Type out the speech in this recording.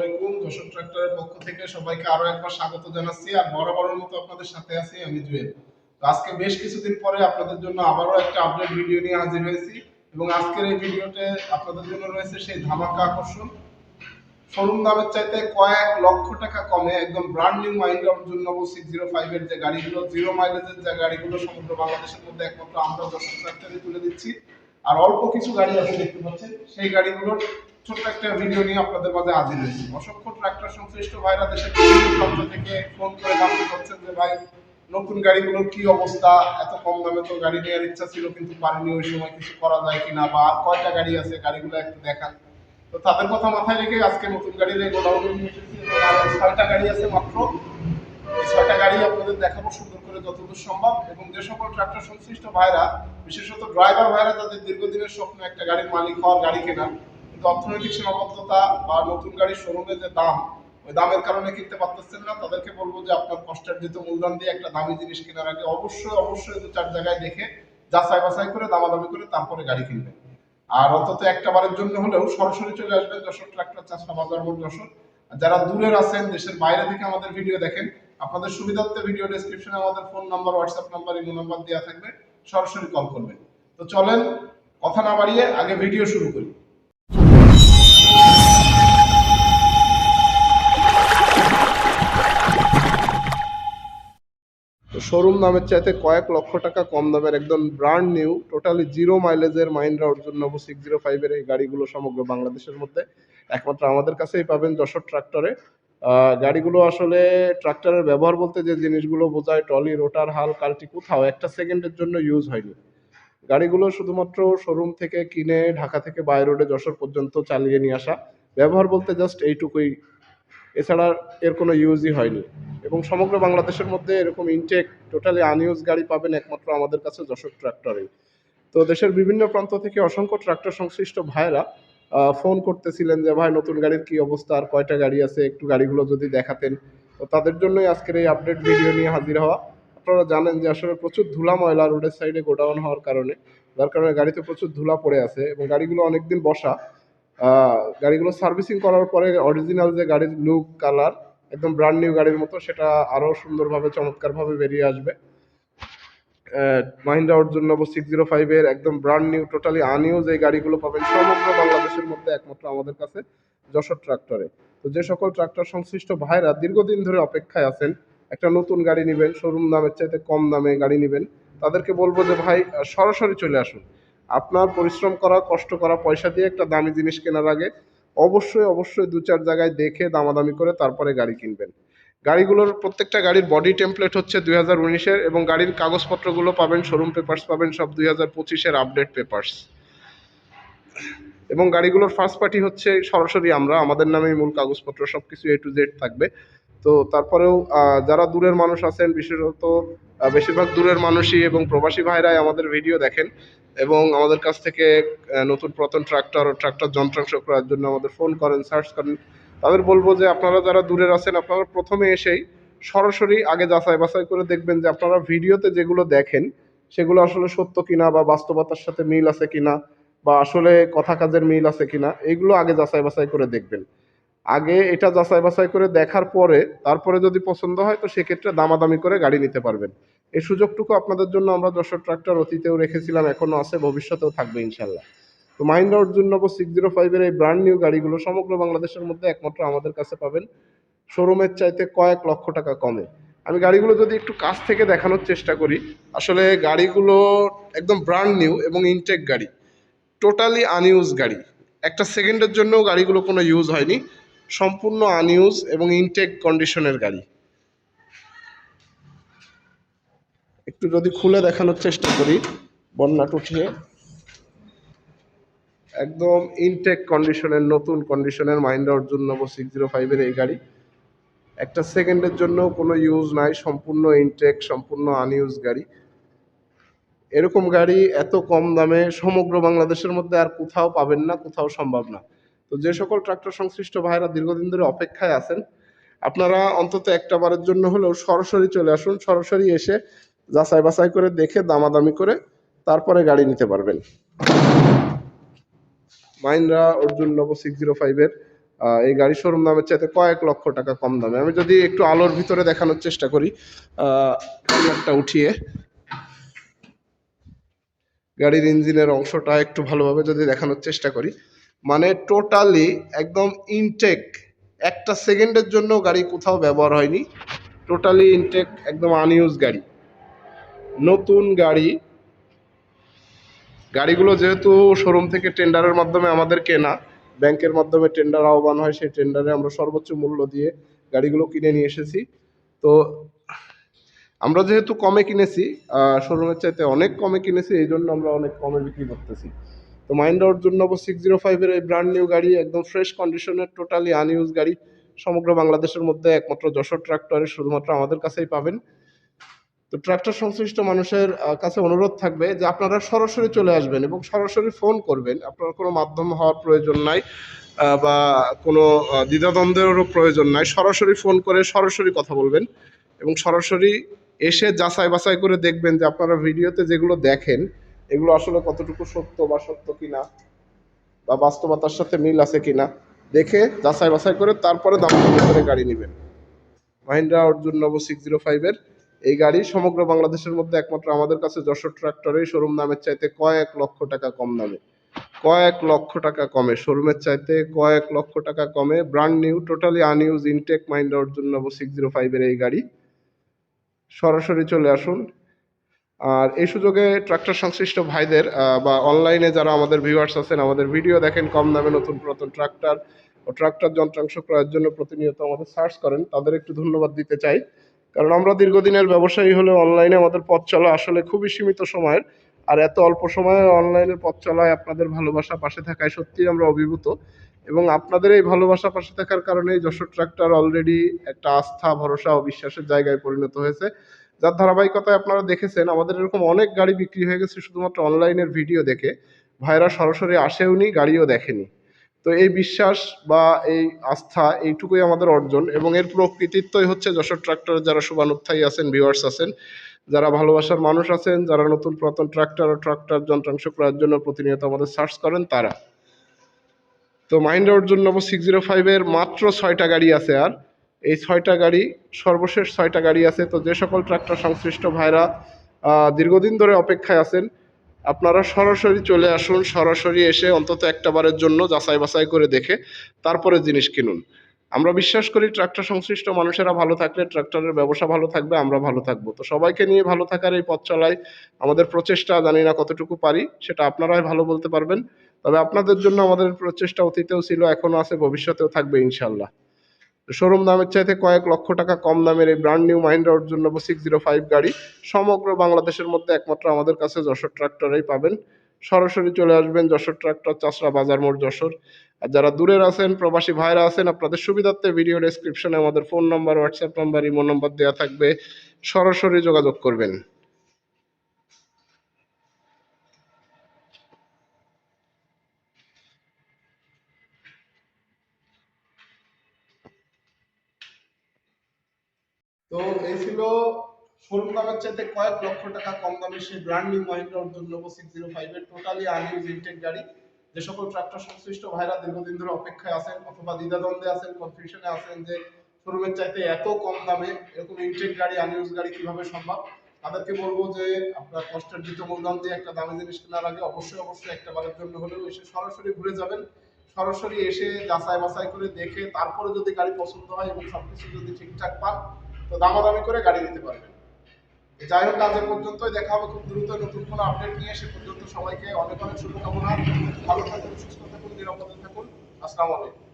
আলাইকুম, যশোর ট্রাক্টরের পক্ষ থেকে সবাইকে আরও একবার স্বাগত জানাচ্ছি আর বরাবরের মতো আপনাদের সাথে আছি আমি জুয়েল। তো আজকে বেশ কিছুদিন পরে আপনাদের জন্য আবারও একটা আপডেট ভিডিও নিয়ে হাজির হয়েছি এবং আজকের এই ভিডিওতে আপনাদের জন্য রয়েছে সেই ধামাকা আকর্ষণ। শোরুম দামের চাইতে কয়েক লক্ষ টাকা কমে একদম ব্র্যান্ড নিউ মাইন্ডার জন্য সিক্স জিরো ফাইভের যে গাড়িগুলো জিরো মাইলেজের যে গাড়িগুলো সমগ্র বাংলাদেশের মধ্যে একমাত্র আমরা যশোর ট্রাক্টরে তুলে দিচ্ছি। আর অল্প কিছু গাড়ি আছে দেখতে পাচ্ছেন, সেই গাড়িগুলোর ছোট্ট একটা ভিডিও নিয়ে আপনাদের মাঝে হাজির হয়েছি। অসংখ্য ট্রাক্টর সংশ্লিষ্ট ভাইরা দেশের বিভিন্ন থেকে ফোন করে জানতে চাচ্ছেন যে, ভাই, নতুন গাড়িগুলোর কি অবস্থা? এত কম দামে তো গাড়ি নেওয়ার ইচ্ছা ছিল, কিন্তু পারিনি, ওই সময় কিছু করা যায় কিনা? বা আর কয়টা গাড়ি আছে? গাড়িগুলো একটু দেখান। তো তাদের কথা মাথায় রেখে আজকে নতুন গাড়ি এই গোডাউনে নিয়ে এসেছি। ছয়টা গাড়ি আছে মাত্র। ছয়টা গাড়ি আপনাদের দেখাবো সুন্দর করে যতদূর সম্ভব। এবং যে সকল ট্রাক্টর সংশ্লিষ্ট ভাইরা, বিশেষত ড্রাইভার ভাইরা, তাদের দীর্ঘদিনের স্বপ্ন, একটা গাড়ির মালিক হওয়ার গাড়ি কেনার। কিন্তু অর্থনৈতিক সীমাবদ্ধতা বা নতুন গাড়ির শোরুমে যে দাম, ওই দামের কারণে কিনতে পারতেছেন না। তাদেরকে বলব যে আপনার কষ্টার্জিত মূলধন দিয়ে একটা দামি জিনিস কেনার আগে অবশ্যই অবশ্যই দু চার জায়গায় দেখে যাচাই বাছাই করে, দামাদামি করে তারপরে গাড়ি কিনবেন। আর অন্তত একটা বারের জন্য হলেও সরাসরি চলে আসবেন যশোর ট্রাক্টর চাষা বাজার মোড় যশোর। যারা দূরের আছেন, দেশের বাইরে থেকে আমাদের ভিডিও দেখেন, আপনাদের সুবিধার্থে ভিডিও ডেসক্রিপশনে আমাদের phone number WhatsApp number imo number দেওয়া থাকবে। সরাসরি কল করবেন। তো চলেন, কথা না বাড়িয়ে আগে ভিডিও শুরু করি। শোরুম দামের চাইতে কয়েক লক্ষ টাকা কম দামের একদম brand new totally zero মাইলেজের Mahindra Arjun novo six zero ফাইভের এই গাড়িগুলো সমগ্র বাংলাদেশের মধ্যে। একমাত্র আমাদের কাছেই পাবেন যশোর ট্রাক্টরে গাড়িগুলো আসলে ট্রাক্টরের ব্যবহার বলতে যে জিনিসগুলো বোঝায় টলি রোটার হাল কাল্টি কোথাও একটা সেকেন্ডের জন্য ইউজ হয়নি। গাড়িগুলো শুধুমাত্র শোরুম থেকে কিনে ঢাকা থেকে বাই রোডে যশোর পর্যন্ত চালিয়ে নিয়ে আসা। ব্যবহার বলতে জাস্ট এইটুকুই। এছাড়া এর কোনো ইউজই হয়নি। এবং সমগ্র বাংলাদেশের মধ্যে এরকম ইনটেক টোটালি আনইউজ গাড়ি পাবেন একমাত্র আমাদের কাছে যশোর ট্রাক্টরেই তো দেশের বিভিন্ন প্রান্ত থেকে অসংখ্য ট্রাক্টর সংশ্লিষ্ট ভাইরা ফোন করতেছিলেন যে, ভাই, নতুন গাড়ির কি অবস্থা? আর কয়টা গাড়ি আছে? একটু গাড়িগুলো যদি দেখাতেন। তো তাদের জন্যই আজকের এই আপডেট ভিডিও নিয়ে হাজির হওয়া। আপনারা জানেন যে আসলে প্রচুর ধুলা ময়লা রোডের সাইডে গোডাউন হওয়ার কারণে, যার কারণে গাড়িতে প্রচুর ধুলা পড়ে আছে এবং গাড়িগুলো অনেকদিন বসা। গাড়িগুলো সার্ভিসিং করার পরে অরিজিনাল যে গাড়ির লুক কালার একদম ব্র্যান্ড নিউ গাড়ির মতো, সেটা আরও সুন্দরভাবে, চমৎকারভাবে বেরিয়ে আসবে। মাহিন্দ্রা অর্জুন নব সিক্স জিরো ফাইভের একদম ব্র্যান্ড নিউ টোটালি আনইউজ এই গাড়িগুলো পাবেন সমগ্র বাংলাদেশের মধ্যে, একমাত্র আমাদের কাছে যশোর ট্রাক্টরে তো যে সকল ট্রাক্টর সংশ্লিষ্ট ভাইরা দীর্ঘদিন ধরে অপেক্ষায় আছেন একটা নতুন গাড়ি নেবেন শোরুম দামের চাইতে কম দামে গাড়ি নেবেন। তাদেরকে বলব যে, ভাই সরাসরি চলে আসুন। আপনার পরিশ্রম করা, কষ্ট করা পয়সা দিয়ে একটা দামি জিনিস কেনার আগে অবশ্যই অবশ্যই দু চার জায়গায় দেখে দামাদামি করে তারপরে গাড়ি কিনবেন। গাড়িগুলোর প্রত্যেকটা গাড়ির বডি টেমপ্লেট হচ্ছে দুই হাজার উনিশের এবং গাড়ির কাগজপত্রগুলো পাবেন শোরুম পেপার্স পাবেন, সব দুই হাজার পঁচিশের আপডেট পেপার্স এবং গাড়িগুলোর ফার্স্ট পার্টি হচ্ছে সরাসরি আমরা, আমাদের নামেই মূল কাগজপত্র সব কিছু এ টু জেড থাকবে। তো তারপরেও যারা দূরের মানুষ আছেন, বিশেষত বেশিরভাগ দূরের মানুষই এবং প্রবাসী ভাইরাই আমাদের ভিডিও দেখেন এবং আমাদের কাছ থেকে নতুন প্রথম ট্রাক্টর ও ট্রাক্টর যন্ত্রাংশ করার জন্য আমাদের ফোন করেন সার্চ করেন। তাদের বলব যে, আপনারা যারা দূরের আছেন, আপনারা প্রথমে এসেই সরাসরি আগে যাচাই বাছাই করে দেখবেন যে, আপনারা ভিডিওতে যেগুলো দেখেন, সেগুলো আসলে সত্য কিনা বা বাস্তবতার সাথে মিল আছে কিনা বা আসলে কথা কাজের মিল আছে কিনা, এগুলো আগে যাচাই বাছাই করে দেখবেন। আগে এটা যাচাই বাছাই করে দেখার পরে, তারপরে যদি পছন্দ হয়, তো সেক্ষেত্রে দামাদামি করে গাড়ি নিতে পারবেন। এই সুযোগটুকু আপনাদের জন্য আমরা যশোর ট্রাক্টর অতীতেও রেখেছিলাম, এখনও আছে, ভবিষ্যতেও থাকবে ইনশাল্লাহ। তো মাহিন্দ্রা অর্জুন নব সিক্স জিরো ফাইভের এই ব্র্যান্ড নিউ গাড়িগুলো সমগ্র বাংলাদেশের মধ্যে একমাত্র আমাদের কাছে পাবেন। শোরুমের চাইতে কয়েক লক্ষ টাকা কমে। আমি গাড়িগুলো যদি একটু কাছ থেকে দেখানোর চেষ্টা করি, আসলে গাড়িগুলো একদম ব্র্যান্ড নিউ এবং ইনটেক গাড়ি টোটালি আনইউজ গাড়ি। একটা সেকেন্ডের জন্য গাড়িগুলো কোনো ইউজ হয়নি। সম্পূর্ণ আনইউজ এবং ইনটেক কন্ডিশনের গাড়ি। একটু যদি খুলে দেখানোর চেষ্টা করি বন্যাট উঠিয়ে একদম ইনটেক কন্ডিশনের নতুন কন্ডিশনের মাইন্ডা অর্জুন নব সিক্স জিরো ফাইভের এই গাড়ি। একটা সেকেন্ডের জন্য কোনো ইউজ নাই, সম্পূর্ণ ইনটেক সম্পূর্ণ আনইউজ গাড়ি। এরকম গাড়ি এত কম দামে সমগ্র বাংলাদেশের মধ্যে আর কোথাও পাবেন না, কোথাও সম্ভব না। তো যে সকল ট্রাক্টর সংশ্লিষ্ট ভাইরা দীর্ঘদিন ধরে অপেক্ষায় আছেন, আপনারা অন্তত একটা বারের জন্য হলেও সরাসরি চলে আসুন, সরাসরি এসে যাচাই বাছাই করে দেখে, দামাদামি করে তারপরে গাড়ি নিতে পারবেন। মাইন্দ্রা অর্জুন নব সিক্স জিরো ফাইভের এই গাড়ি শোরুম দামের চাইতে কয়েক লক্ষ টাকা কম দামে। আমি যদি একটু আলোর ভিতরে দেখানোর চেষ্টা করি একটা উঠিয়ে। গাড়ির ইঞ্জিনের অংশটা একটু ভালোভাবে যদি দেখানোর চেষ্টা করি। মানে টোটালি একদম ইনটেক একটা সেকেন্ডের জন্য গাড়ি কোথাও ব্যবহার হয়নি। টোটালি ইনটেক একদম আনইউজ গাড়ি। নতুন গাড়ি। গাড়িগুলো যেহেতু শোরুম থেকে টেন্ডারের মাধ্যমে আমাদের কেনা ব্যাংকের মাধ্যমে টেন্ডার আহ্বান হয়, সেই টেন্ডারে আমরা সর্বোচ্চ মূল্য দিয়ে গাড়িগুলো কিনে নিয়ে এসেছি। তো আমরা যেহেতু কমে কিনেছি শোরুমের চাইতে অনেক কমে কিনেছি, এই জন্য আমরা অনেক কমে বিক্রি করতেছি। তো মাইন্ডাওয়ার জন্য সিক্স জিরো ফাইভের এই ব্র্যান্ড নিউ গাড়ি, একদম ফ্রেশ কন্ডিশনের টোটালি আনইউজ গাড়ি। সমগ্র বাংলাদেশের মধ্যে একমাত্র যশোর ট্রাক্টরে শুধুমাত্র আমাদের কাছেই পাবেন। তো ট্রাক্টর সংশ্লিষ্ট মানুষের কাছে অনুরোধ থাকবে যে আপনারা সরাসরি চলে আসবেন এবং সরাসরি ফোন করবেন। আপনার কোনো মাধ্যম হওয়ার প্রয়োজন নাই বা কোনো দ্বিধাদ্বন্দ্বেরও প্রয়োজন নাই। সরাসরি ফোন করে সরাসরি কথা বলবেন এবং সরাসরি এসে যাচাই বাছাই করে দেখবেন যে আপনারা ভিডিওতে যেগুলো দেখেন এগুলো আসলে কতটুকু সত্য বা সত্য কিনা বা বাস্তবতার সাথে মিল আছে কিনা, দেখে যাচাই বাছাই করে তারপরে দাম করে গাড়ি নেবেন। মাহিন্দ্রা অর্জুন নব সিক্স জিরো ফাইভের এই গাড়ি সমগ্র বাংলাদেশের মধ্যে একমাত্র আমাদের কাছে যশোর ট্রাক্টরেই শোরুম দামের চাইতে কয়েক লক্ষ টাকা কম দামে। কয়েক লক্ষ টাকা কমে শোরুমের চাইতে কয়েক লক্ষ টাকা কমে brand new totally unused intact Mahindra Arjun Novo six zero ফাইভের এই গাড়ি। সরাসরি চলে আসুন আর এই সুযোগে ট্রাক্টর সংশ্লিষ্ট ভাইদের বা অনলাইনে যারা আমাদের ভিউয়ার্স আছেন, আমাদের ভিডিও দেখেন কম দামে নতুন পুরাতন ট্রাক্টর ও ট্রাক্টর যন্ত্রাংশ ক্রয়ের জন্য প্রতিনিয়ত আমাদের সার্চ করেন। তাদের একটু ধন্যবাদ দিতে চাই। কারণ আমরা দীর্ঘদিনের ব্যবসায়ী হলে অনলাইনে আমাদের পথ চলা আসলে খুবই সীমিত সময়ের। আর এত অল্প সময়ে অনলাইনে পথ চলায় আপনাদের ভালোবাসা পাশে থাকায় সত্যিই আমরা অভিভূত। এবং আপনাদের এই ভালোবাসা পাশে থাকার কারণে যশোর ট্রাক্টর অলরেডি একটা আস্থা, ভরসা ও বিশ্বাসের জায়গায় পরিণত হয়েছে। যার ধারাবাহিকতায় আপনারা দেখেছেন, আমাদের এরকম অনেক গাড়ি বিক্রি হয়ে গেছে শুধুমাত্র অনলাইনের ভিডিও দেখে। ভাইরা সরাসরি আসেওনি গাড়িও দেখেনি তো এই বিশ্বাস বা এই আস্থা এইটুকুই আমাদের অর্জন এবং এর পুরো কৃতিত্বই হচ্ছে যশোর ট্রাক্টরের যারা শুভানুত্থায়ী আছেন ভিউয়ার্স আছেন, যারা ভালোবাসার মানুষ আছেন, যারা নতুন পুরাতন ট্রাক্টর ও ট্রাক্টর যন্ত্রাংশ ক্রয়ের জন্য প্রতিনিয়ত আমাদের সার্চ করেন তারা। তো মাইন্ডা অর্জুন নব সিক্স জিরো ফাইভের মাত্র ছয়টা গাড়ি আছে আর। এই ছয়টা গাড়ি, সর্বশেষ ছয়টা গাড়ি আছে। তো যে সকল ট্রাক্টর সংশ্লিষ্ট ভাইরা দীর্ঘদিন ধরে অপেক্ষায় আছেন, আপনারা সরাসরি চলে আসুন, সরাসরি এসে অন্তত একটা বারের জন্য যাচাই বাছাই করে দেখে তারপরে জিনিস কিনুন। আমরা বিশ্বাস করি ট্রাক্টর সংশ্লিষ্ট মানুষেরা ভালো থাকলে ট্রাক্টরের ব্যবসা ভালো থাকবে, আমরা ভালো থাকব। তো সবাইকে নিয়ে ভালো থাকার এই পথ চলায় আমাদের প্রচেষ্টা, জানি না কতটুকু পারি, সেটা আপনারাই ভালো বলতে পারবেন। তবে আপনাদের জন্য আমাদের প্রচেষ্টা অতীতেও ছিল এখনও আছে, ভবিষ্যতেও থাকবে ইনশাল্লাহ শোরুম দামের চাইতে কয়েক লক্ষ টাকা কম দামের এই ব্র্যান্ড নিউ মাইন্ডা অর্জুন নব সিক্স জিরো ফাইভ গাড়ি। সমগ্র বাংলাদেশের মধ্যে একমাত্র আমাদের কাছে যশোর ট্রাক্টরেই পাবেন। সরাসরি চলে আসবেন যশোর ট্রাক্টর চাষরা বাজার মোড় যশোর। আর যারা দূরের আছেন, প্রবাসী ভাইরা আছেন, আপনাদের সুবিধার্থে ভিডিও ডেসক্রিপশনে আমাদের phone number WhatsApp number imo number দেওয়া থাকবে। সরাসরি যোগাযোগ করবেন। তো এই ছিল শোরুম দামের চাইতে কয়েক লক্ষ টাকা কম দামে সেই brand new Mahindra Arjun Novo six zero ফাইভের টোটালি আনইউজ ইনটেক গাড়ি। যে সকল ট্রাক্টর সংশ্লিষ্ট ভাইরা দীর্ঘদিন ধরে অপেক্ষায় আছেন অথবা দ্বিধাদ্বন্দ্বে আছেন কনফিউশনে আছেন যে শোরুমের চাইতে এত কম দামে এরকম ইনটেক গাড়ি আনইউজ গাড়ি কীভাবে সম্ভব? তাদেরকে বলব যে আপনার কষ্টের জিত মূলধন দিয়ে একটা দামি জিনিস কেনার আগে অবশ্যই অবশ্যই একটা বারের জন্য হলেও এসে সরাসরি ঘুরে যাবেন। সরাসরি এসে যাচাই বাছাই করে দেখে তারপরে যদি গাড়ি পছন্দ হয় এবং সবকিছু যদি ঠিকঠাক পান তো দামাদামি করে গাড়ি নিতে পারবেন যাই হোক, আজ পর্যন্ত পর্যন্তই দেখা হবে খুব দ্রুত। নতুন কোনো আপডেট নিয়ে সে পর্যন্ত সবাইকে অনেক অনেক শুভকামনা। ভালো থাকুন, সুস্থ থাকুন, নিরাপদে থাকুন। আসসালামু আলাইকুম।